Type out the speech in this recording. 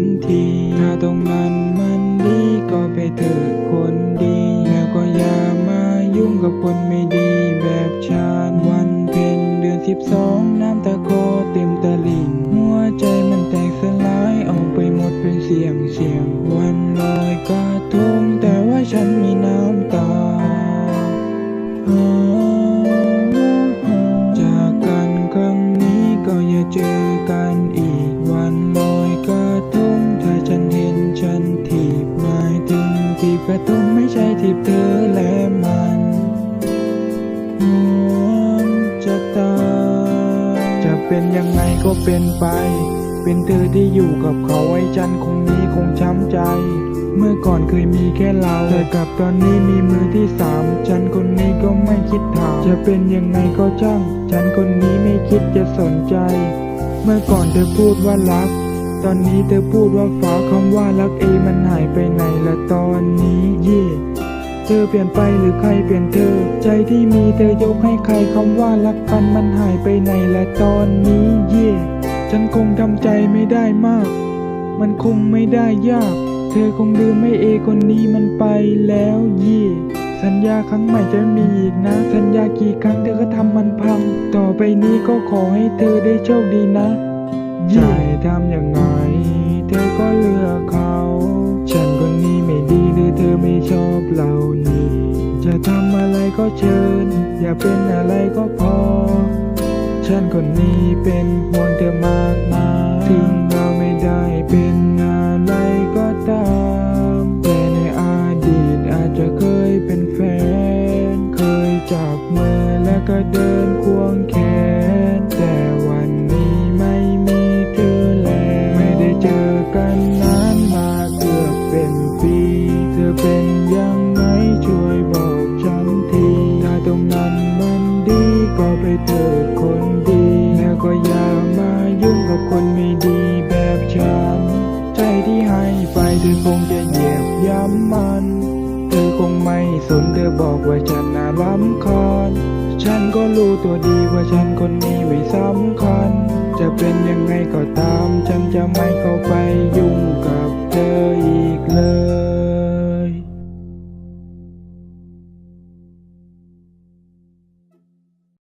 นที ถ้าตรงนั้นมันดีก็ไปเถอะคนดี แล้วก็อย่ามายุ่งกับคนไม่ดี ระทงไม่ใช่ถีบเธอและมันห่วงจะตายจะเป็นยังไงก็เป็นไป เป็นเธอที่อยู่กับเขาไว้ฉันคงนี้คงช้ำใจ เมื่อก่อนเคยมีแค่เราแต่กลับตอนนี้มีมือที่สามฉันคนนี้ก็ไม่คิดถามจะเป็นยังไงก็ช่าง ฉันคนนี้ไม่คิดจะสนใจ เมื่อก่อนเธอพูดว่ารัก ตอนนี้เธอพูดว่าฟ้าคำว่ารักเอมันหายไปไหนละตอนนี้เย่เธอเปลี่ยนไปหรือใครเปลี่ยนเธอ ใจที่มีเธอยกให้ใครคำว่ารักกันมันหายไปไหนละตอนนี้เย่ฉันคงทำใจไม่ได้มาก มันคงไม่ได้ยาก เธอคงลืมไม่เอคนนี้มันไปแล้วเย่สัญญาครั้งใหม่จะมีอีกนะ สัญญากี่ครั้งเธอก็ทำมันพัง ต่อไปนี้ก็ขอให้เธอได้โชคดีนะ ใจทำยังไงเธอก็เลือกเขา ฉันคนนี้ไม่ดีหรือเธอไม่ชอบเรานี่ จะทำอะไรก็เชิญ อย่าเป็นอะไรก็พอ ฉันคนนี้เป็นห่วงเธอมากนะถึงเราไม่ได้เป็นอะไรก็ตามแต่ในอดีตอาจจะเคยเป็นแฟน เคยจับมือแล้วก็เดินควงแขนแต่ จะเหยียบย้ำมัน เธอคงไม่สนเธอบอกว่าฉันน่ารำคาญ ฉันก็รู้ตัวดีว่าฉันคนนี้ไม่สำคัญ จะเป็นยังไงก็ตาม ฉันจะไม่เข้าไป